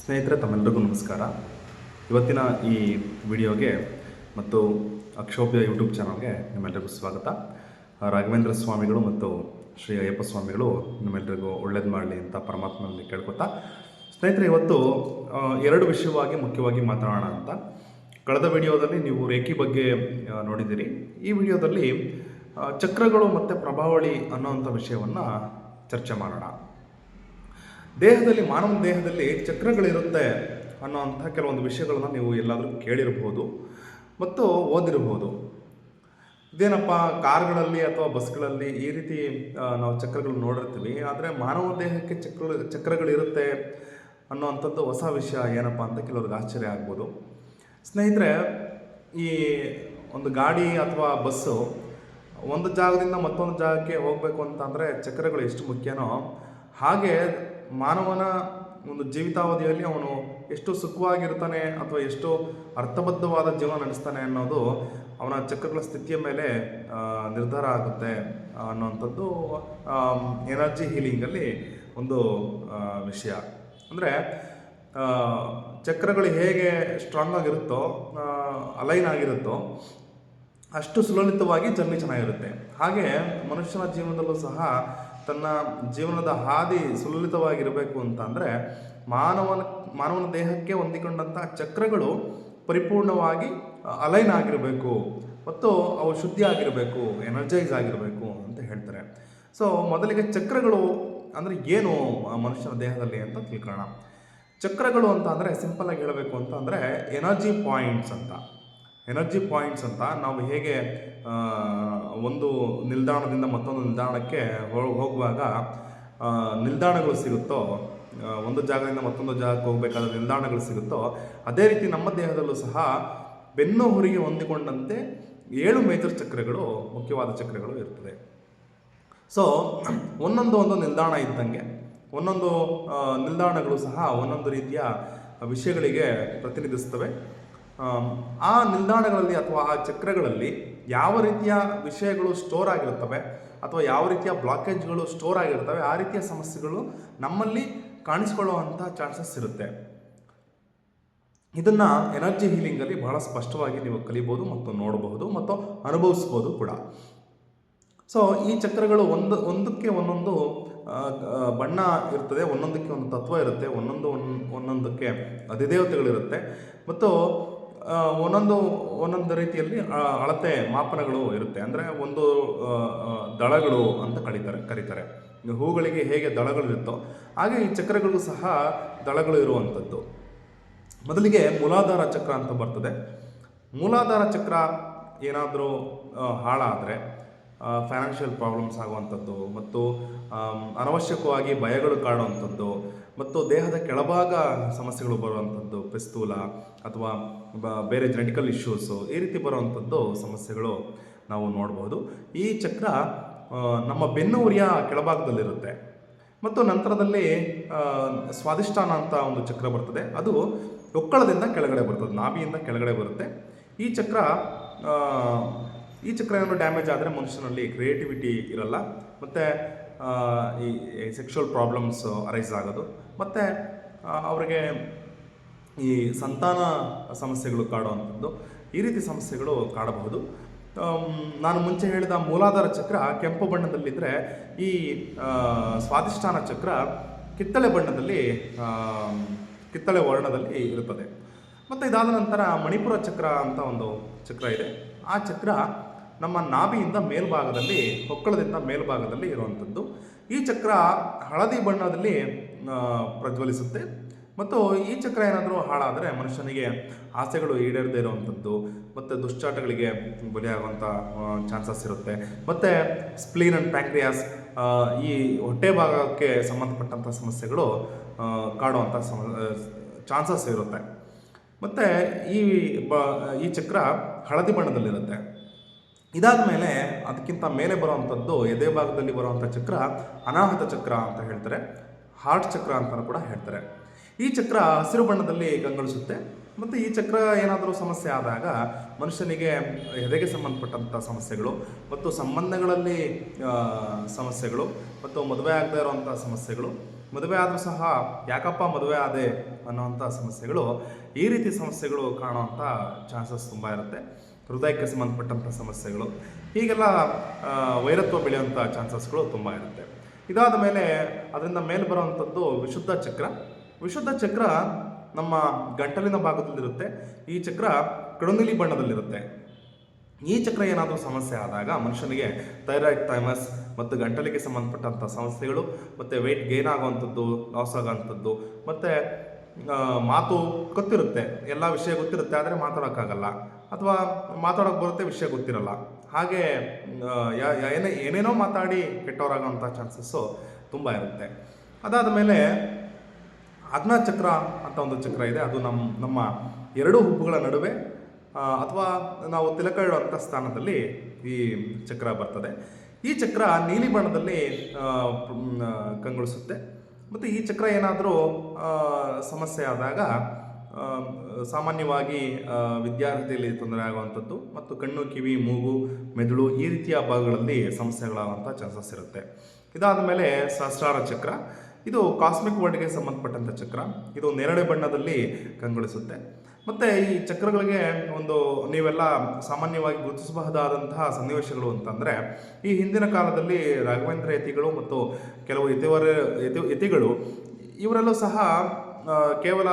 ಸ್ನೇಹಿತರೆ ತಮ್ಮೆಲ್ಲರಿಗೂ ನಮಸ್ಕಾರ. ಇವತ್ತಿನ ಈ ವಿಡಿಯೋಗೆ ಮತ್ತು ಅಕ್ಷೋಭ್ಯ ಯೂಟ್ಯೂಬ್ ಚಾನಲ್ಗೆ ನಿಮ್ಮೆಲ್ಲರಿಗೂ ಸ್ವಾಗತ. ರಾಘವೇಂದ್ರ ಸ್ವಾಮಿಗಳು ಮತ್ತು ಶ್ರೀ ಅಯ್ಯಪ್ಪ ಸ್ವಾಮಿಗಳು ನಿಮ್ಮೆಲ್ಲರಿಗೂ ಒಳ್ಳೇದು ಮಾಡಲಿ ಅಂತ ಪರಮಾತ್ಮನಲ್ಲಿ ಕೇಳ್ಕೊತಾ. ಸ್ನೇಹಿತರೆ, ಇವತ್ತು ಎರಡು ವಿಷಯವಾಗಿ ಮುಖ್ಯವಾಗಿ ಮಾತಾಡೋಣ ಅಂತ. ಕಳೆದ ವಿಡಿಯೋದಲ್ಲಿ ನೀವು ರೇಖಿ ಬಗ್ಗೆ ನೋಡಿದ್ದೀರಿ. ಈ ವಿಡಿಯೋದಲ್ಲಿ ಚಕ್ರಗಳು ಮತ್ತು ಪ್ರಭಾವಳಿ ಅನ್ನೋವಂಥ ವಿಷಯವನ್ನು ಚರ್ಚೆ ಮಾಡೋಣ. ದೇಹದಲ್ಲಿ ಮಾನವನ ದೇಹದಲ್ಲಿ ಚಕ್ರಗಳಿರುತ್ತೆ ಅನ್ನೋವಂಥ ಕೆಲವೊಂದು ವಿಷಯಗಳನ್ನು ನೀವು ಎಲ್ಲಾದರೂ ಕೇಳಿರಬಹುದು ಮತ್ತು ಓದಿರಬಹುದು ಇದೇನಪ್ಪ, ಕಾರ್ಗಳಲ್ಲಿ ಅಥವಾ ಬಸ್ಗಳಲ್ಲಿ ಈ ರೀತಿ ನಾವು ಚಕ್ರಗಳು ನೋಡಿರ್ತೀವಿ, ಆದರೆ ಮಾನವ ದೇಹಕ್ಕೆ ಚಕ್ರ ಚಕ್ರಗಳಿರುತ್ತೆ ಅನ್ನೋವಂಥದ್ದು ಹೊಸ ವಿಷಯ ಏನಪ್ಪ ಅಂತ ಕೆಲವ್ರಿಗೆ ಆಶ್ಚರ್ಯ ಆಗ್ಬೋದು. ಸ್ನೇಹಿತರೆ, ಈ ಒಂದು ಗಾಡಿ ಅಥವಾ ಬಸ್ಸು ಒಂದು ಜಾಗದಿಂದ ಮತ್ತೊಂದು ಜಾಗಕ್ಕೆ ಹೋಗಬೇಕು ಅಂತಂದರೆ ಚಕ್ರಗಳು ಎಷ್ಟು ಮುಖ್ಯನೋ ಹಾಗೆ ಮಾನವನ ಒಂದು ಜೀವಿತಾವಧಿಯಲ್ಲಿ ಅವನು ಎಷ್ಟು ಸುಖವಾಗಿರ್ತಾನೆ ಅಥವಾ ಎಷ್ಟು ಅರ್ಥಬದ್ಧವಾದ ಜೀವನ ನಡೆಸ್ತಾನೆ ಅನ್ನೋದು ಅವನ ಚಕ್ರಗಳ ಸ್ಥಿತಿಯ ಮೇಲೆ ನಿರ್ಧಾರ ಆಗುತ್ತೆ ಅನ್ನುವಂಥದ್ದು ಎನರ್ಜಿ ಹೀಲಿಂಗಲ್ಲಿ ಒಂದು ವಿಷಯ. ಅಂದರೆ ಚಕ್ರಗಳು ಹೇಗೆ ಸ್ಟ್ರಾಂಗ್ ಆಗಿರುತ್ತೋ ಅಲೈನ್ ಆಗಿರುತ್ತೋ, ಅಷ್ಟು ಸುಲಲಿತವಾಗಿ ಜರ್ನಿ ಚೆನ್ನಾಗಿರುತ್ತೆ. ಹಾಗೆ ಮನುಷ್ಯನ ಜೀವನದಲ್ಲೂ ಸಹ ತನ್ನ ಜೀವನದ ಹಾದಿ ಸುಲಲಿತವಾಗಿರಬೇಕು ಅಂತ ಅಂದರೆ ಮಾನವನ ಮಾನವನ ದೇಹಕ್ಕೆ ಹೊಂದಿಕೊಂಡಂತಹ ಚಕ್ರಗಳು ಪರಿಪೂರ್ಣವಾಗಿ ಅಲೈನ್ ಆಗಿರಬೇಕು. ಮತ್ತು ಅವು ಶುದ್ಧಿ ಆಗಿರಬೇಕು ಎನರ್ಜೈಸ್ ಆಗಿರಬೇಕು ಅಂತ ಹೇಳ್ತಾರೆ. ಸೊ ಮೊದಲಿಗೆ ಚಕ್ರಗಳು ಅಂದರೆ ಏನು ಮನುಷ್ಯನ ದೇಹದಲ್ಲಿ ಅಂತ ತಿಳ್ಕೊಳ್ಳೋಣ. ಚಕ್ರಗಳು ಅಂತ ಅಂದರೆ ಆಗಿ ಹೇಳಬೇಕು ಅಂತ ಅಂದರೆ ಎನರ್ಜಿ ಪಾಯಿಂಟ್ಸ್ ಅಂತ. ಎನರ್ಜಿ ಪಾಯಿಂಟ್ಸ್ ಅಂತ ನಾವು ಹೇಗೆ ಒಂದು ನಿಲ್ದಾಣದಿಂದ ಮತ್ತೊಂದು ನಿಲ್ದಾಣಕ್ಕೆ ಹೋಗುವಾಗ ನಿಲ್ದಾಣಗಳು ಸಿಗುತ್ತೋ ಒಂದು ಜಾಗದಿಂದ ಮತ್ತೊಂದು ಜಾಗಕ್ಕೆ ಹೋಗಬೇಕಾದ ನಿಲ್ದಾಣಗಳು ಸಿಗುತ್ತೋ, ಅದೇ ರೀತಿ ನಮ್ಮ ದೇಹದಲ್ಲೂ ಸಹ ಬೆನ್ನು ಹುರಿಗೆ ಹೊಂದಿಕೊಂಡಂತೆ ಏಳು ಮೇಜರ್ ಚಕ್ರಗಳು, ಮುಖ್ಯವಾದ ಚಕ್ರಗಳು ಇರ್ತದೆ. ಸೊ ಒಂದೊಂದು ಒಂದು ನಿಲ್ದಾಣ ಇದ್ದಂಗೆ, ಒಂದೊಂದು ನಿಲ್ದಾಣಗಳು ಸಹ ಒಂದೊಂದು ರೀತಿಯ ವಿಷಯಗಳಿಗೆ ಪ್ರತಿನಿಧಿಸ್ತವೆ ಆ ನಿಲ್ದಾಣಗಳಲ್ಲಿ ಅಥವಾ ಆ ಚಕ್ರಗಳಲ್ಲಿ ಯಾವ ರೀತಿಯ ವಿಷಯಗಳು ಸ್ಟೋರ್ ಆಗಿರುತ್ತವೆ ಅಥವಾ ಯಾವ ರೀತಿಯ ಬ್ಲಾಕೇಜ್ಗಳು ಸ್ಟೋರ್ ಆಗಿರ್ತವೆ ಆ ರೀತಿಯ ಸಮಸ್ಯೆಗಳು ನಮ್ಮಲ್ಲಿ ಕಾಣಿಸ್ಕೊಳ್ಳುವಂಥ ಚಾನ್ಸಸ್ ಇರುತ್ತೆ. ಇದನ್ನು ಎನರ್ಜಿ ಹೀಲಿಂಗಲ್ಲಿ ಬಹಳ ಸ್ಪಷ್ಟವಾಗಿ ನೀವು ಕಲಿಬೋದು ಮತ್ತು ನೋಡಬಹುದು ಮತ್ತು ಅನುಭವಿಸ್ಬೋದು ಕೂಡ. ಸೊ ಈ ಚಕ್ರಗಳು ಒಂದು, ಒಂದಕ್ಕೆ ಒಂದೊಂದು ಬಣ್ಣ ಇರ್ತದೆ, ಒಂದೊಂದಕ್ಕೆ ಒಂದು ತತ್ವ ಇರುತ್ತೆ, ಒಂದೊಂದು, ಒಂದೊಂದಕ್ಕೆ ಅಧಿದೇವತೆಗಳಿರುತ್ತೆ. ಮತ್ತು ಒಂದೊಂದು ಒಂದೊಂದು ರೀತಿಯಲ್ಲಿ ಅಳತೆ ಮಾಪನಗಳು ಇರುತ್ತೆ. ಅಂದರೆ ಒಂದು ದಳಗಳು ಅಂತ ಕರೀತಾರೆ. ಕರೀತಾರೆ ಹೂಗಳಿಗೆ ಹೇಗೆ ದಳಗಳಿರುತ್ತೋ ಹಾಗೆ ಈ ಚಕ್ರಗಳಿಗೂ ಸಹ ದಳಗಳು ಇರುವಂಥದ್ದು. ಮೊದಲಿಗೆ ಮೂಲಾಧಾರ ಚಕ್ರ ಅಂತ ಬರ್ತದೆ. ಮೂಲಾಧಾರ ಚಕ್ರ ಏನಾದರೂ ಹಾಳಾದರೆ ಫೈನಾನ್ಷಿಯಲ್ ಪ್ರಾಬ್ಲಮ್ಸ್ ಆಗುವಂಥದ್ದು ಮತ್ತು ಅನವಶ್ಯಕವಾಗಿ ಭಯಗಳು ಕಾಡುವಂಥದ್ದು ಮತ್ತು ದೇಹದ ಕೆಳಭಾಗ ಸಮಸ್ಯೆಗಳು ಬರುವಂಥದ್ದು ಪಿಸ್ತೂಲ ಅಥವಾ ಬೇರೆ ಜೆನೆಟಿಕಲ್ ಇಶ್ಯೂಸು ಈ ರೀತಿ ಬರುವಂಥದ್ದು ಸಮಸ್ಯೆಗಳು ನಾವು ನೋಡ್ಬೋದು. ಈ ಚಕ್ರ ನಮ್ಮ ಬೆನ್ನು ಉರಿಯ ಕೆಳಭಾಗದಲ್ಲಿರುತ್ತೆ. ಮತ್ತು ನಂತರದಲ್ಲಿ ಸ್ವಾದಿಷ್ಠಾನ ಅಂತ ಒಂದು ಚಕ್ರ ಬರ್ತದೆ. ಅದು ಒಕ್ಕಳದಿಂದ ಕೆಳಗಡೆ ಬರ್ತದೆ, ನಾಭಿಯಿಂದ ಕೆಳಗಡೆ ಬರುತ್ತೆ. ಈ ಚಕ್ರ ಈ ಚಕ್ರ ಏನಾದರೂ ಡ್ಯಾಮೇಜ್ ಆದರೆ ಮನುಷ್ಯನಲ್ಲಿ ಕ್ರಿಯೇಟಿವಿಟಿ ಇರಲ್ಲ. ಮತ್ತು ಈ ಸೆಕ್ಷುವಲ್ ಪ್ರಾಬ್ಲಮ್ಸ್ ಅರೈಸ್ ಆಗೋದು. ಮತ್ತು ಅವರಿಗೆ ಈ ಸಂತಾನ ಸಮಸ್ಯೆಗಳು ಕಾಡುವಂಥದ್ದು. ಈ ರೀತಿ ಸಮಸ್ಯೆಗಳು ಕಾಡಬಹುದು. ನಾನು ಮುಂಚೆ ಹೇಳಿದ ಮೂಲಾಧಾರ ಚಕ್ರ ಕೆಂಪು ಬಣ್ಣದಲ್ಲಿದ್ದರೆ ಈ ಸ್ವಾದಿಷ್ಠಾನ ಚಕ್ರ ಕಿತ್ತಳೆ ಬಣ್ಣದಲ್ಲಿ ಕಿತ್ತಳೆ ವರ್ಣದಲ್ಲಿ ಇರುತ್ತದೆ. ಮತ್ತು ಇದಾದ ನಂತರ ಮಣಿಪುರ ಚಕ್ರ ಅಂತ ಒಂದು ಚಕ್ರ ಇದೆ. ಆ ಚಕ್ರ ನಮ್ಮ ನಾಭಿಯಿಂದ ಮೇಲ್ಭಾಗದಲ್ಲಿ ಹೊಕ್ಕಳದಿಂದ ಮೇಲ್ಭಾಗದಲ್ಲಿ ಇರುವಂಥದ್ದು. ಈ ಚಕ್ರ ಹಳದಿ ಬಣ್ಣದಲ್ಲಿ ಪ್ರಜ್ವಲಿಸುತ್ತೆ. ಮತ್ತು ಈ ಚಕ್ರ ಏನಾದರೂ ಹಾಳಾದರೆ ಮನುಷ್ಯನಿಗೆ ಆಸೆಗಳು ಈಡೇರದೇ ಇರುವಂಥದ್ದು. ಮತ್ತು ದುಶ್ಚಾಟಗಳಿಗೆ ಬಲಿಯಾಗುವಂಥ ಚಾನ್ಸಸ್ ಇರುತ್ತೆ. ಮತ್ತು ಸ್ಪ್ಲೀನ್ ಆ್ಯಂಡ್ ಪ್ಯಾಂಕ್ರಿಯಾಸ್ ಈ ಹೊಟ್ಟೆ ಭಾಗಕ್ಕೆ ಸಂಬಂಧಪಟ್ಟಂಥ ಸಮಸ್ಯೆಗಳು ಕಾಡುವಂಥ ಚಾನ್ಸಸ್ ಇರುತ್ತೆ. ಮತ್ತು ಈ ಈ ಚಕ್ರ ಹಳದಿ ಬಣ್ಣದಲ್ಲಿರುತ್ತೆ. ಇದಾದ ಮೇಲೆ ಅದಕ್ಕಿಂತ ಮೇಲೆ ಬರುವಂಥದ್ದು ಎದೆ ಭಾಗದಲ್ಲಿ ಬರುವಂಥ ಚಕ್ರ ಅನಾಹತ ಚಕ್ರ ಅಂತ ಹೇಳ್ತಾರೆ. ಹಾರ್ಟ್ ಚಕ್ರ ಅಂತಲೂ ಕೂಡ ಹೇಳ್ತಾರೆ. ಈ ಚಕ್ರ ಹಸಿರು ಬಣ್ಣದಲ್ಲಿ ಕಂಗೊಳಿಸುತ್ತೆ. ಮತ್ತು ಈ ಚಕ್ರ ಏನಾದರೂ ಸಮಸ್ಯೆ ಆದಾಗ ಮನುಷ್ಯನಿಗೆ ಎದೆಗೆ ಸಂಬಂಧಪಟ್ಟಂಥ ಸಮಸ್ಯೆಗಳು ಮತ್ತು ಸಂಬಂಧಗಳಲ್ಲಿ ಸಮಸ್ಯೆಗಳು ಮತ್ತು ಮದುವೆ ಆಗದೇ ಇರುವಂಥ ಸಮಸ್ಯೆಗಳು, ಮದುವೆ ಆದರೂ ಸಹ ಯಾಕಪ್ಪ ಮದುವೆ ಆದೆ ಅನ್ನೋವಂಥ ಸಮಸ್ಯೆಗಳು ಈ ರೀತಿ ಸಮಸ್ಯೆಗಳು ಕಾಣುವಂಥ ಚಾನ್ಸಸ್ ತುಂಬ ಇರುತ್ತೆ. ಹೃದಯಕ್ಕೆ ಸಂಬಂಧಪಟ್ಟಂಥ ಸಮಸ್ಯೆಗಳು, ಹೀಗೆಲ್ಲ ವೈರತ್ವ ಬೆಳೆಯುವಂಥ ಚಾನ್ಸಸ್ಗಳು ತುಂಬ ಇರುತ್ತೆ. ಇದಾದ ಮೇಲೆ ಅದರಿಂದ ಮೇಲೆ ಬರುವಂಥದ್ದು ವಿಶುದ್ಧ ಚಕ್ರ. ವಿಶುದ್ಧ ಚಕ್ರ ನಮ್ಮ ಗಂಟಲಿನ ಭಾಗದಲ್ಲಿರುತ್ತೆ. ಈ ಚಕ್ರ ಕಡುನಿಲಿ ಬಣ್ಣದಲ್ಲಿರುತ್ತೆ. ಈ ಚಕ್ರ ಏನಾದರೂ ಸಮಸ್ಯೆ ಆದಾಗ ಮನುಷ್ಯನಿಗೆ ಥೈರಾಯ್ಡ್, ಥೈಮಸ್ ಮತ್ತು ಗಂಟಲಿಗೆ ಸಂಬಂಧಪಟ್ಟಂಥ ಸಮಸ್ಯೆಗಳು ಮತ್ತು ವೆಯ್ಟ್ ಗೇನ್ ಆಗುವಂಥದ್ದು, ಲಾಸ್ ಆಗೋವಂಥದ್ದು ಮತ್ತು ಮಾತು ಗೊತ್ತಿರುತ್ತೆ. ಎಲ್ಲ ವಿಷಯ ಗೊತ್ತಿರುತ್ತೆ, ಆದರೆ ಮಾತಾಡೋಕ್ಕಾಗಲ್ಲ. ಅಥವಾ ಮಾತಾಡೋಕೆ ಬರುತ್ತೆ ವಿಷಯ ಗೊತ್ತಿರಲ್ಲ. ಹಾಗೆ ಏನೇ, ಏನೇನೋ ಮಾತಾಡಿ ಕೆಟ್ಟವರಾಗೋಂಥ ಚಾನ್ಸಸ್ಸು ತುಂಬ ಇರುತ್ತೆ. ಅದಾದ ಮೇಲೆ ಚಕ್ರ ಅಂತ ಒಂದು ಚಕ್ರ ಇದೆ. ಅದು ನಮ್ಮ ನಮ್ಮ ಎರಡು ಹುಬ್ಬುಗಳ ನಡುವೆ ಅಥವಾ ನಾವು ತಿಲಕ ಇಡುವಂಥ ಸ್ಥಾನದಲ್ಲಿ ಈ ಚಕ್ರ ಬರ್ತದೆ. ಈ ಚಕ್ರ ನೀಲಿ ಬಣ್ಣದಲ್ಲಿ ಕಂಗೊಳಿಸುತ್ತೆ. ಮತ್ತು ಈ ಚಕ್ರ ಏನಾದರೂ ಸಮಸ್ಯೆ ಆದಾಗ ಸಾಮಾನ್ಯವಾಗಿ ವಿದ್ಯಾರ್ಥಿಯಲ್ಲಿ ತೊಂದರೆ ಆಗುವಂಥದ್ದು ಮತ್ತು ಕಣ್ಣು, ಕಿವಿ, ಮೂಗು, ಮೆದುಳು ಈ ರೀತಿಯ ಭಾಗಗಳಲ್ಲಿ ಸಮಸ್ಯೆಗಳಾಗುವಂಥ ಚಾನ್ಸಸ್ ಇರುತ್ತೆ. ಇದಾದ ಮೇಲೆ ಸಹಸ್ರಾರ ಚಕ್ರ. ಇದು ಕಾಸ್ಮಿಕ್ ವರ್ಡ್ಗೆ ಸಂಬಂಧಪಟ್ಟಂಥ ಚಕ್ರ. ಇದು ನೇರಳೆ ಬಣ್ಣದಲ್ಲಿ ಕಂಗೊಳಿಸುತ್ತೆ. ಮತ್ತು ಈ ಚಕ್ರಗಳಿಗೆ ಒಂದು, ನೀವೆಲ್ಲ ಸಾಮಾನ್ಯವಾಗಿ ಗುರುತಿಸಬಹುದಾದಂತಹ ಸನ್ನಿವೇಶಗಳು ಅಂತಂದರೆ, ಈ ಹಿಂದಿನ ಕಾಲದಲ್ಲಿ ರಾಘವೇಂದ್ರ ಯತಿಗಳು ಮತ್ತು ಕೆಲವು ಯತಿವರ ಯತಿ, ಯತಿಗಳು ಇವರಲ್ಲೂ ಸಹ ಕೇವಲ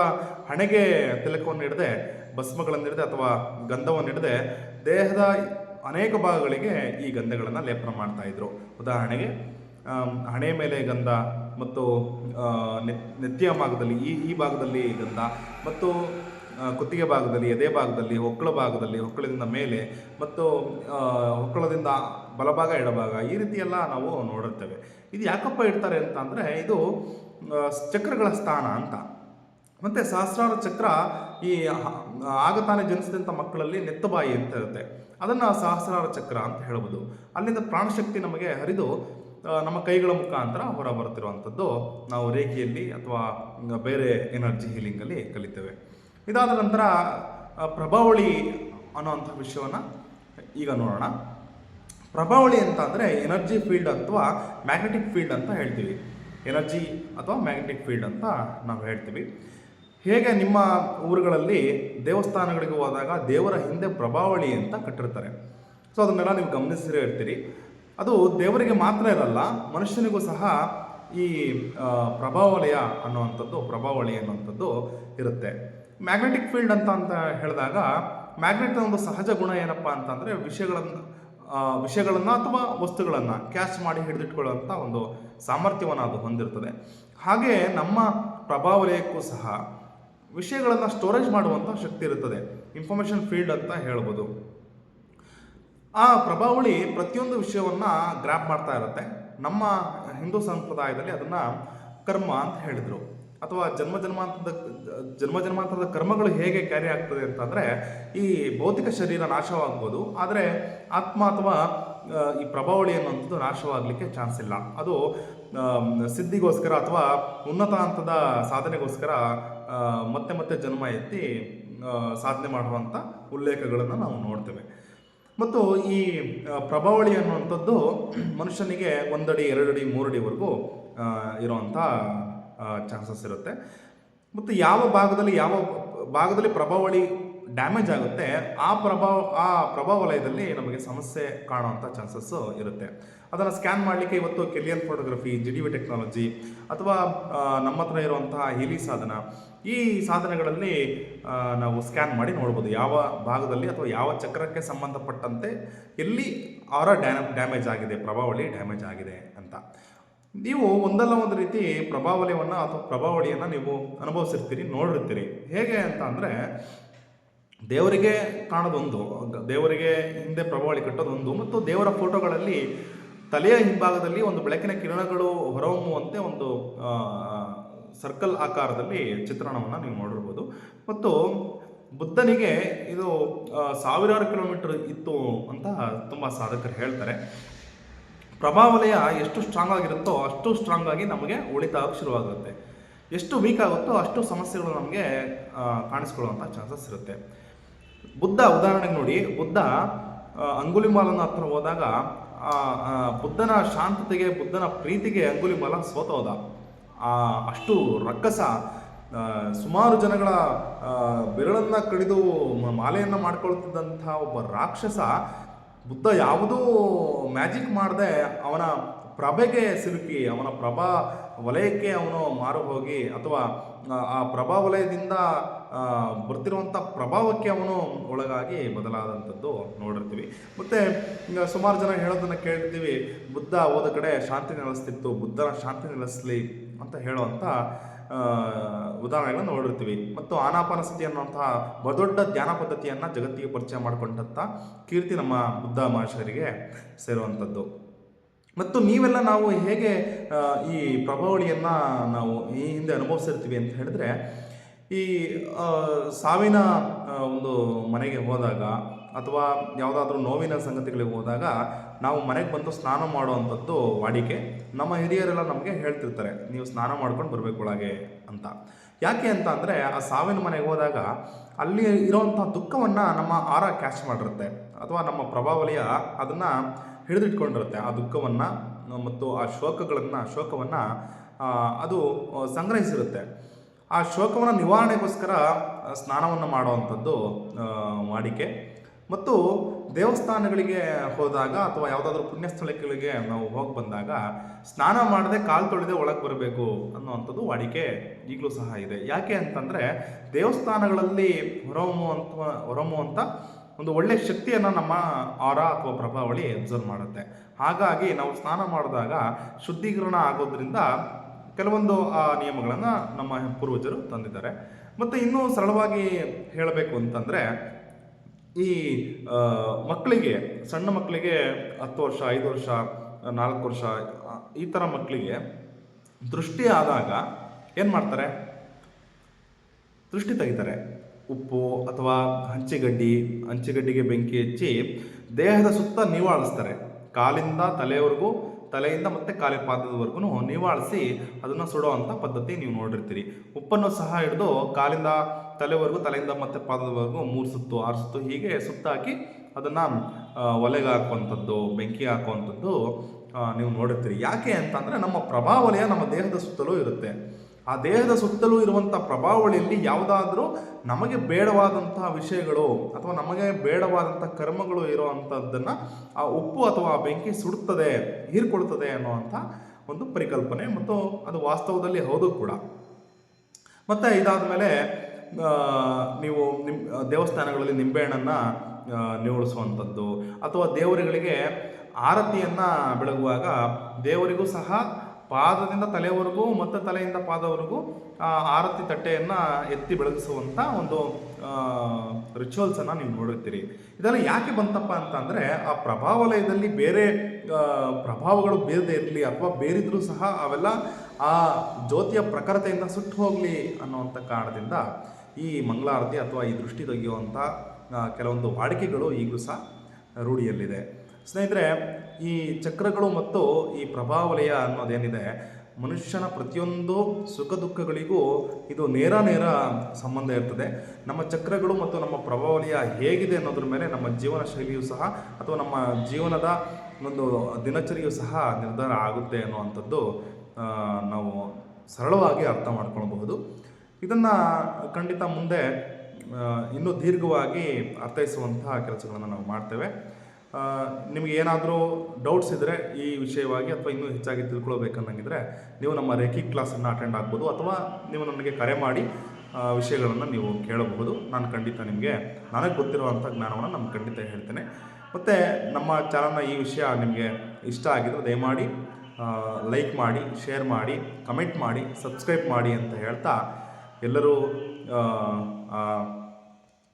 ಹಣೆಗೆ ತಿಲಕವನ್ನು ಹಿಡದೆ, ಭಸ್ಮಗಳನ್ನು ಹಿಡದೆ ಅಥವಾ ಗಂಧವನ್ನು ಹಿಡದೆ ದೇಹದ ಅನೇಕ ಭಾಗಗಳಿಗೆ ಈ ಗಂಧಗಳನ್ನು ಲೇಪನ ಮಾಡ್ತಾ ಇದ್ರು. ಉದಾಹರಣೆಗೆ ಹಣೆ ಮೇಲೆ ಗಂಧ ಮತ್ತು ನೆತ್ತಿಯ ಭಾಗದಲ್ಲಿ, ಈ ಈ ಭಾಗದಲ್ಲಿ ಗಂಧ ಮತ್ತು ಕುತ್ತಿಗೆ ಭಾಗದಲ್ಲಿ, ಎದೆ ಭಾಗದಲ್ಲಿ, ಹೊಕ್ಕಳ ಭಾಗದಲ್ಲಿ, ಹೊಕ್ಕಳದಿಂದ ಮೇಲೆ ಮತ್ತು ಹೊಕ್ಕಳದಿಂದ ಬಲಭಾಗ, ಎಡಭಾಗ ಈ ರೀತಿಯೆಲ್ಲ ನಾವು ನೋಡಿರ್ತೇವೆ. ಇದು ಯಾಕಪ್ಪ ಇಡ್ತಾರೆ ಅಂತ ಅಂದರೆ ಇದು ಚಕ್ರಗಳ ಸ್ಥಾನ ಅಂತ. ಮತ್ತು ಸಹಸ್ರಾರ ಚಕ್ರ ಈ ಆಗತಾನೆ ಆಗ ತಾನೇ ಜನಿಸಿದಂಥ ಮಕ್ಕಳಲ್ಲಿ ನೆತ್ತಬಾಯಿ ಅಂತ ಇರುತ್ತೆ. ಅದನ್ನು ಸಹಸ್ರಾರ ಚಕ್ರ ಅಂತ ಹೇಳ್ಬೋದು ಅಲ್ಲಿಂದ ಪ್ರಾಣಶಕ್ತಿ ನಮಗೆ ಹರಿದು ನಮ್ಮ ಕೈಗಳ ಮುಖಾಂತರ ಹೊರ ಬರುತ್ತಿರುವಂಥದ್ದು ನಾವು ರೇಖೆಯಲ್ಲಿ ಅಥವಾ ಬೇರೆ ಎನರ್ಜಿ ಹೀಲಿಂಗಲ್ಲಿ ಕಲಿತೇವೆ. ಇದಾದ ನಂತರ ಪ್ರಭಾವಳಿ ಅನ್ನೋವಂಥ ವಿಷಯವನ್ನು ಈಗ ನೋಡೋಣ. ಪ್ರಭಾವಳಿ ಅಂತ ಅಂದರೆ ಎನರ್ಜಿ ಫೀಲ್ಡ್ ಅಥವಾ ಮ್ಯಾಗ್ನೆಟಿಕ್ ಫೀಲ್ಡ್ ಅಂತ ಹೇಳ್ತೀವಿ. ಎನರ್ಜಿ ಅಥವಾ ಮ್ಯಾಗ್ನೆಟಿಕ್ ಫೀಲ್ಡ್ ಅಂತ ನಾವು ಹೇಳ್ತೀವಿ. ಹೇಗೆ ನಿಮ್ಮ ಊರುಗಳಲ್ಲಿ ದೇವಸ್ಥಾನಗಳಿಗೆ ಹೋದಾಗ ದೇವರ ಹಿಂದೆ ಪ್ರಭಾವಳಿ ಅಂತ ಕಟ್ಟಿರ್ತಾರೆ. ಸೊ ಅದನ್ನೆಲ್ಲ ನೀವು ಗಮನಿಸಿರೇ ಇರ್ತೀರಿ ಅದು ದೇವರಿಗೆ ಮಾತ್ರ ಇರಲ್ಲ, ಮನುಷ್ಯನಿಗೂ ಸಹ ಈ ಪ್ರಭಾವಲಯ ಅನ್ನುವಂಥದ್ದು, ಪ್ರಭಾವಳಿ ಅನ್ನುವಂಥದ್ದು ಇರುತ್ತೆ. ಮ್ಯಾಗ್ನೆಟಿಕ್ ಫೀಲ್ಡ್ ಅಂತ ಅಂತ ಹೇಳಿದಾಗ ಮ್ಯಾಗ್ನೆಟ್ನ ಒಂದು ಸಹಜ ಗುಣ ಏನಪ್ಪ ಅಂತಂದರೆ, ವಿಷಯಗಳನ್ನು ವಿಷಯಗಳನ್ನು ಅಥವಾ ವಸ್ತುಗಳನ್ನು ಕ್ಯಾಚ್ ಮಾಡಿ ಹಿಡಿದಿಟ್ಕೊಳ್ಳುವಂಥ ಒಂದು ಸಾಮರ್ಥ್ಯವನ್ನು ಅದು ಹೊಂದಿರ್ತದೆ. ಹಾಗೆ ನಮ್ಮ ಪ್ರಭಾವಲಯಕ್ಕೂ ಸಹ ವಿಷಯಗಳನ್ನು ಸ್ಟೋರೇಜ್ ಮಾಡುವಂಥ ಶಕ್ತಿ ಇರುತ್ತದೆ. ಇನ್ಫಾರ್ಮೇಷನ್ ಫೀಲ್ಡ್ ಅಂತ ಹೇಳ್ಬೋದು. ಆ ಪ್ರಭಾವಳಿ ಪ್ರತಿಯೊಂದು ವಿಷಯವನ್ನು ಗ್ರ್ಯಾಪ್ ಮಾಡ್ತಾ ಇರುತ್ತೆ. ನಮ್ಮ ಹಿಂದೂ ಸಂಪ್ರದಾಯದಲ್ಲಿ ಅದನ್ನು ಕರ್ಮ ಅಂತ ಹೇಳಿದರು. ಅಥವಾ ಜನ್ಮ ಜನ್ಮಾಂತರದ ಜನ್ಮ ಜನ್ಮಾಂತರದ ಕರ್ಮಗಳು ಹೇಗೆ ಕ್ಯಾರಿ ಆಗ್ತದೆ ಅಂತಂದರೆ, ಈ ಭೌತಿಕ ಶರೀರ ನಾಶವಾಗ್ಬೋದು, ಆದರೆ ಆತ್ಮ ಅಥವಾ ಈ ಪ್ರಭಾವಳಿ ಅನ್ನುವಂಥದ್ದು ನಾಶವಾಗಲಿಕ್ಕೆ ಚಾನ್ಸ್ ಇಲ್ಲ. ಅದು ಸಿದ್ಧಿಗೋಸ್ಕರ ಅಥವಾ ಉನ್ನತ ಹಂತದ ಸಾಧನೆಗೋಸ್ಕರ ಮತ್ತೆ ಮತ್ತೆ ಜನ್ಮ ಎತ್ತಿ ಸಾಧನೆ ಮಾಡುವಂಥ ಉಲ್ಲೇಖಗಳನ್ನು ನಾವು ನೋಡ್ತೇವೆ. ಮತ್ತು ಈ ಪ್ರಭಾವಳಿ ಅನ್ನುವಂಥದ್ದು ಮನುಷ್ಯನಿಗೆ ಒಂದಡಿ, ಎರಡಡಿ, ಮೂರಡಿವರೆಗೂ ಇರುವಂಥ ಚಾನ್ಸಸ್ ಇರುತ್ತೆ. ಮತ್ತು ಯಾವ ಭಾಗದಲ್ಲಿ ಯಾವ ಭಾಗದಲ್ಲಿ ಪ್ರಭಾವಳಿ ಡ್ಯಾಮೇಜ್ ಆಗುತ್ತೆ, ಆ ಪ್ರಭಾವ, ಆ ಪ್ರಭಾವಲಯದಲ್ಲಿ ನಮಗೆ ಸಮಸ್ಯೆ ಕಾಣುವಂಥ ಚಾನ್ಸಸ್ಸು ಇರುತ್ತೆ. ಅದನ್ನು ಸ್ಕ್ಯಾನ್ ಮಾಡಲಿಕ್ಕೆ ಇವತ್ತು Kirlian photography G D V technology ಅಥವಾ ನಮ್ಮ ಹತ್ರ ಇರುವಂತಹ ಹಿಲಿ ಸಾಧನ, ಈ ಸಾಧನಗಳಲ್ಲಿ ನಾವು ಸ್ಕ್ಯಾನ್ ಮಾಡಿ ನೋಡ್ಬೋದು ಯಾವ ಭಾಗದಲ್ಲಿ ಅಥವಾ ಯಾವ ಚಕ್ರಕ್ಕೆ ಸಂಬಂಧಪಟ್ಟಂತೆ ಎಲ್ಲಿ ಡ್ಯಾಮ್, ಡ್ಯಾಮೇಜ್ ಆಗಿದೆ, ಪ್ರಭಾವಳಿ ಡ್ಯಾಮೇಜ್ ಆಗಿದೆ ಅಂತ. ನೀವು ಒಂದಲ್ಲ ಒಂದು ರೀತಿ ಪ್ರಭಾವಲಯವನ್ನು ಅಥವಾ ಪ್ರಭಾವಳಿಯನ್ನು ನೀವು ಅನುಭವಿಸಿರ್ತೀರಿ, ನೋಡಿರ್ತೀರಿ. ಹೇಗೆ ಅಂತ ಅಂದರೆ, ದೇವರಿಗೆ ಕಾಣೋದೊಂದು, ದೇವರಿಗೆ ಹಿಂದೆ ಪ್ರಭಾವಳಿ ಕಟ್ಟೋದೊಂದು ಮತ್ತು ದೇವರ ಫೋಟೋಗಳಲ್ಲಿ ತಲೆಯ ಹಿಂಭಾಗದಲ್ಲಿ ಒಂದು ಬೆಳಕಿನ ಕಿರಣಗಳು ಹೊರಹೊಮ್ಮುವಂತೆ ಒಂದು ಸರ್ಕಲ್ ಆಕಾರದಲ್ಲಿ ಚಿತ್ರಣವನ್ನು ನೀವು ನೋಡಿರ್ಬೋದು. ಮತ್ತು ಬುದ್ಧನಿಗೆ ಇದು ಸಾವಿರಾರು ಕಿಲೋಮೀಟರ್ ಇತ್ತು ಅಂತ ತುಂಬ ಸಾಧಕರು ಹೇಳ್ತಾರೆ. ಪ್ರಭಾವಲಯ ಎಷ್ಟು ಸ್ಟ್ರಾಂಗ್ ಆಗಿರುತ್ತೋ ಅಷ್ಟು ಸ್ಟ್ರಾಂಗ್ ಆಗಿ ನಮಗೆ ಉಳಿತಾಗ ಶುರುವಾಗುತ್ತೆ. ಎಷ್ಟು ವೀಕ್ ಆಗುತ್ತೋ ಅಷ್ಟು ಸಮಸ್ಯೆಗಳು ನಮಗೆ ಕಾಣಿಸ್ಕೊಳ್ಳುವಂಥ ಚಾನ್ಸಸ್ ಇರುತ್ತೆ. ಬುದ್ಧ, ಉದಾಹರಣೆಗೆ ನೋಡಿ, ಬುದ್ಧ ಅಂಗುಲಿಮಾಲನ ಹತ್ರ ಹೋದಾಗ ಬುದ್ಧನ ಶಾಂತತೆಗೆ ಬುದ್ಧನ ಪ್ರೀತಿಗೆ ಅಂಗುಲಿ ಮಲ ಸೋತೋದ. ಆ ಅಷ್ಟು ರಕ್ಕಸ ಸುಮಾರು ಜನಗಳ ಆ, ಬೆರಳನ್ನ ಕಡಿದು ಮಾಲೆಯನ್ನ ಮಾಡ್ಕೊಳ್ತಿದ್ದಂಥ ಒಬ್ಬ ರಾಕ್ಷಸ ಬುದ್ಧ ಯಾವುದೂ ಮ್ಯಾಜಿಕ್ ಮಾಡದೆ ಅವನ ಪ್ರಭೆಗೆ ಸಿಲುಕಿ, ಅವನ ಪ್ರಭಾ ವಲಯಕ್ಕೆ ಅವನು ಮಾರು ಹೋಗಿ ಅಥವಾ, ಆ- ಪ್ರಭಾ ವಲಯದಿಂದ ಬರ್ತಿರುವಂಥ ಪ್ರಭಾವಕ್ಕೆ ಅವನು ಒಳಗಾಗಿ ಬದಲಾದಂಥದ್ದು ನೋಡಿರ್ತೀವಿ. ಮತ್ತು ಸುಮಾರು ಜನ ಹೇಳೋದನ್ನು ಕೇಳಿರ್ತೀವಿ, ಬುದ್ಧ ಹೋದ ಕಡೆ ಶಾಂತಿ ನೆಲೆಸ್ತಿತ್ತು, ಬುದ್ಧನ ಶಾಂತಿ ನೆಲೆಸಲಿ ಅಂತ ಹೇಳುವಂಥ ಉದಾಹರಣೆಗಳನ್ನು ನೋಡಿರ್ತೀವಿ. ಮತ್ತು ಆನಾಪಾನಸತಿ ಅನ್ನುವಂತಹ ಬಹುದೊಡ್ಡ ಧ್ಯಾನ ಪದ್ಧತಿಯನ್ನು ಜಗತ್ತಿಗೆ ಪರಿಚಯ ಮಾಡಿಕೊಂಡಂಥ ಕೀರ್ತಿ ನಮ್ಮ ಬುದ್ಧ ಮಹರ್ಷರಿಗೆ ಸೇರುವಂಥದ್ದು. ಮತ್ತು ನೀವೆಲ್ಲ ನಾವು ಹೇಗೆ ಈ ಪ್ರಭಾವಳಿಯನ್ನು ನಾವು ಈ ಹಿಂದೆ ಅನುಭವಿಸಿರ್ತೀವಿ ಅಂತ ಹೇಳಿದ್ರೆ, ಈ ಸಾವಿನ ಒಂದು ಮನೆಗೆ ಹೋದಾಗ ಅಥವಾ ಯಾವುದಾದ್ರೂ ನೋವಿನ ಸಂಗತಿಗಳಿಗೆ ಹೋದಾಗ ನಾವು ಮನೆಗೆ ಬಂದು ಸ್ನಾನ ಮಾಡುವಂಥದ್ದು ವಾಡಿಕೆ ನಮ್ಮ ಹಿರಿಯರೆಲ್ಲ ನಮಗೆ ಹೇಳ್ತಿರ್ತಾರೆ. ನೀವು ಸ್ನಾನ ಮಾಡ್ಕೊಂಡು ಬರಬೇಕು ಒಳಗೆ ಅಂತ. ಯಾಕೆ ಅಂತ ಅಂದರೆ ಆ ಸಾವಿನ ಮನೆಗೆ ಹೋದಾಗ ಅಲ್ಲಿ ಇರೋವಂಥ ದುಃಖವನ್ನು ನಮ್ಮ ಆರ ಕ್ಯಾಚ್ ಮಾಡಿರುತ್ತೆ. ಅಥವಾ ನಮ್ಮ ಪ್ರಭಾವಲಿಯ ಅದನ್ನು ಹಿಡಿದಿಟ್ಕೊಂಡಿರುತ್ತೆ ಆ ದುಃಖವನ್ನು, ಮತ್ತು ಆ ಶೋಕಗಳನ್ನು, ಶೋಕವನ್ನು ಅದು ಸಂಗ್ರಹಿಸಿರುತ್ತೆ. ಆ ಶೋಕವನ್ನು ನಿವಾರಣೆಗೋಸ್ಕರ ಸ್ನಾನವನ್ನು ಮಾಡುವಂಥದ್ದು ವಾಡಿಕೆ. ಮತ್ತು ದೇವಸ್ಥಾನಗಳಿಗೆ ಹೋದಾಗ ಅಥವಾ ಯಾವುದಾದ್ರೂ ಪುಣ್ಯಸ್ಥಳಗಳಿಗೆ ನಾವು ಹೋಗಿ ಬಂದಾಗ ಸ್ನಾನ ಮಾಡದೆ ಕಾಲು ತೊಳೆದೇ ಒಳಗೆ ಬರಬೇಕು ಅನ್ನುವಂಥದ್ದು ವಾಡಿಕೆ ಈಗಲೂ ಸಹ ಇದೆ. ಯಾಕೆ ಅಂತಂದರೆ ದೇವಸ್ಥಾನಗಳಲ್ಲಿ ಹೊರಹೊಮ್ಮುವಂಥ ಹೊರಹೊಮ್ಮುವಂಥ ಒಂದು ಒಳ್ಳೆಯ ಶಕ್ತಿಯನ್ನು ನಮ್ಮ ಆರ ಅಥವಾ ಪ್ರಭಾವಳಿ ಅಬ್ಸರ್ವ್ ಮಾಡುತ್ತೆ. ಹಾಗಾಗಿ ನಾವು ಸ್ನಾನ ಮಾಡಿದಾಗ ಶುದ್ಧೀಕರಣ ಆಗೋದ್ರಿಂದ ಕೆಲವೊಂದು, ಆ, ನಿಯಮಗಳನ್ನು ನಮ್ಮ ಪೂರ್ವಜರು ತಂದಿದ್ದಾರೆ. ಮತ್ತು ಇನ್ನೂ ಸರಳವಾಗಿ ಹೇಳಬೇಕು ಅಂತಂದರೆ, ಈ ಮಕ್ಕಳಿಗೆ, ಸಣ್ಣ ಮಕ್ಕಳಿಗೆ ಹತ್ತು ವರ್ಷ, ಐದು ವರ್ಷ, ನಾಲ್ಕು ವರ್ಷ ಈ ಥರ ಮಕ್ಕಳಿಗೆ ದೃಷ್ಟಿ ಆದಾಗ ಏನು ಮಾಡ್ತಾರೆ? ದೃಷ್ಟಿ ತೆಗಿತಾರೆ. ಉಪ್ಪು ಅಥವಾ ಹಂಚಿಗಡ್ಡಿ, ಹಂಚಿಗಡ್ಡಿಗೆ ಬೆಂಕಿ ಹಚ್ಚಿ ದೇಹದ ಸುತ್ತ ನಿವಾಳಿಸ್ತಾರೆ. ಕಾಲಿಂದ ತಲೆಯವರೆಗೂ ತಲೆಯಿಂದ ಮತ್ತೆ ಕಾಲಿನ ಪಾದದವರೆಗೂ ನಿವಾಳಿಸಿ ಅದನ್ನು ಅಂತ ಪದ್ಧತಿ ನೀವು ನೋಡಿರ್ತೀರಿ. ಉಪ್ಪನ್ನು ಸಹ ಹಿಡಿದು ಕಾಲಿಂದ ತಲೆವರೆಗೂ, ತಲೆಯಿಂದ ಮತ್ತೆ ಪಾದದವರೆಗೂ ಮೂರು ಸುತ್ತು, ಆರು ಸುತ್ತು ಹೀಗೆ ಸುತ್ತಾಕಿ ಅದನ್ನು ಒಲೆಗೆ ಹಾಕುವಂಥದ್ದು, ಬೆಂಕಿ ಹಾಕುವಂಥದ್ದು ನೀವು ನೋಡಿರ್ತೀರಿ. ಯಾಕೆ ಅಂತಂದರೆ ನಮ್ಮ ಪ್ರಭಾವಲಯ ನಮ್ಮ ದೇಹದ ಸುತ್ತಲೂ ಇರುತ್ತೆ. ಆ ದೇಹದ ಸುತ್ತಲೂ ಇರುವಂಥ ಪ್ರಭಾವಳಿಯಲ್ಲಿ ಯಾವುದಾದ್ರೂ ನಮಗೆ ಬೇಡವಾದಂತಹ ವಿಷಯಗಳು ಅಥವಾ ನಮಗೆ ಬೇಡವಾದಂಥ ಕರ್ಮಗಳು ಇರುವಂಥದ್ದನ್ನು ಆ ಉಪ್ಪು ಅಥವಾ ಆ ಬೆಂಕಿ ಸುಡುತ್ತದೆ, ಹೀರ್ಕೊಳ್ತದೆ ಅನ್ನುವಂಥ ಒಂದು ಪರಿಕಲ್ಪನೆ ಮತ್ತು ಅದು ವಾಸ್ತವದಲ್ಲಿ ಹೌದು ಕೂಡ. ಮತ್ತು ಇದಾದ ಮೇಲೆ ನೀವು ನಿಮ್, ದೇವಸ್ಥಾನಗಳಲ್ಲಿ ನಿಂಬೆಹಣ್ಣನ್ನು ನಿವಳಿಸುವಂಥದ್ದು ಅಥವಾ ದೇವರುಗಳಿಗೆ ಆರತಿಯನ್ನು ಬೆಳಗುವಾಗ ದೇವರಿಗೂ ಸಹ ಪಾದದಿಂದ ತಲೆವರೆಗೂ ಮತ್ತು ತಲೆಯಿಂದ ಪಾದವರೆಗೂ ಆರತಿ ತಟ್ಟೆಯನ್ನು ಎತ್ತಿ ಬೆಳಗಿಸುವಂಥ ಒಂದು ರಿಚುವಲ್ಸನ್ನು ನೀವು ನೋಡಿರ್ತೀರಿ. ಇದೆಲ್ಲ ಯಾಕೆ ಬಂತಪ್ಪ ಅಂತಂದರೆ, ಆ ಪ್ರಭಾವಲಯದಲ್ಲಿ ಬೇರೆ ಪ್ರಭಾವಗಳು ಬೇರದೆ ಇರಲಿ ಅಥವಾ ಬೇರಿದ್ರೂ ಸಹ ಅವೆಲ್ಲ ಆ ಜ್ಯೋತಿಯ ಪ್ರಖರತೆಯಿಂದ ಸುಟ್ಟು ಹೋಗಲಿ ಅನ್ನೋವಂಥ ಕಾರಣದಿಂದ ಈ ಮಂಗಳಾರತಿ ಅಥವಾ ಈ ದೃಷ್ಟಿ ತೆಗೆಯುವಂಥ ಕೆಲವೊಂದು ವಾಡಿಕೆಗಳು ಈಗಲೂ ಸಹ ರೂಢಿಯಲ್ಲಿದೆ. ಸ್ನೇಹಿತರೆ ಈ ಚಕ್ರಗಳು ಮತ್ತು ಈ ಪ್ರಭಾವಲಯ ಅನ್ನೋದೇನಿದೆ, ಮನುಷ್ಯನ ಪ್ರತಿಯೊಂದು ಸುಖ ದುಃಖಗಳಿಗೂ ಇದು ನೇರ ನೇರ ಸಂಬಂಧ ಇರ್ತದೆ. ನಮ್ಮ ಚಕ್ರಗಳು ಮತ್ತು ನಮ್ಮ ಪ್ರಭಾವಲಯ ಹೇಗಿದೆ ಅನ್ನೋದ್ರ ಮೇಲೆ ನಮ್ಮ ಜೀವನ ಶೈಲಿಯೂ ಸಹ ಅಥವಾ ನಮ್ಮ ಜೀವನದ ಒಂದು ದಿನಚರಿಯೂ ಸಹ ನಿರ್ಧಾರ ಆಗುತ್ತೆ ಅನ್ನುವಂಥದ್ದು ನಾವು ಸರಳವಾಗಿ ಅರ್ಥ ಮಾಡ್ಕೊಳ್ಬಹುದು. ಇದನ್ನು ಖಂಡಿತ ಮುಂದೆ ಇನ್ನೂ ದೀರ್ಘವಾಗಿ ಅರ್ಥೈಸುವಂತಹ ಕೆಲಸಗಳನ್ನು ನಾವು ಮಾಡ್ತೇವೆ. ನಿಮಗೆ ಏನಾದರೂ ಡೌಟ್ಸ್ ಇದ್ದರೆ ಈ ವಿಷಯವಾಗಿ ಅಥವಾ ಇನ್ನೂ ಹೆಚ್ಚಾಗಿ ತಿಳ್ಕೊಳ್ಬೇಕನ್ನಂಗಿದ್ರೆ ನೀವು ನಮ್ಮ ರೇಖಿ ಕ್ಲಾಸನ್ನು ಅಟೆಂಡ್ ಆಗ್ಬೋದು ಅಥವಾ ನೀವು ನನಗೆ ಕರೆ ಮಾಡಿ ವಿಷಯಗಳನ್ನು ನೀವು ಕೇಳಬಹುದು. ನಾನು ಖಂಡಿತ ನಿಮಗೆ, ನನಗೆ ಗೊತ್ತಿರುವಂಥ ಜ್ಞಾನವನ್ನು ನಾನು ಖಂಡಿತ ಹೇಳ್ತೇನೆ. ಮತ್ತು ನಮ್ಮ ಚಾನಲ್ನ ಈ ವಿಷಯ ನಿಮಗೆ ಇಷ್ಟ ಆಗಿದ್ರೆ ದಯಮಾಡಿ ಲೈಕ್ ಮಾಡಿ ಶೇರ್ ಮಾಡಿ ಕಮೆಂಟ್ ಮಾಡಿ ಸಬ್ಸ್ಕ್ರೈಬ್ ಮಾಡಿ ಅಂತ ಹೇಳ್ತಾ ಎಲ್ಲರೂ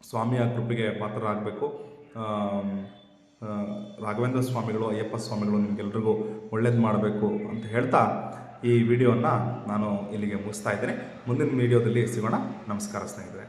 ಸ್ವಾಮಿಯ ಕೃಪೆಗೆ ಪಾತ್ರರಾಗಬೇಕು. ರಾಘವೇಂದ್ರ ಸ್ವಾಮಿಗಳು, ಅಯ್ಯಪ್ಪ ಸ್ವಾಮಿಗಳು ನಿಮಗೆಲ್ರಿಗೂ ಒಳ್ಳೇದು ಮಾಡಬೇಕು ಅಂತ ಹೇಳ್ತಾ ಈ ವಿಡಿಯೋನ ನಾನು ಇಲ್ಲಿಗೆ ಮುಗಿಸ್ತಾ ಇದ್ದೇನೆ. ಮುಂದಿನ ವಿಡಿಯೋದಲ್ಲಿ ಸಿಗೋಣ. ನಮಸ್ಕಾರ ಸ್ನೇಹಿತರೆ.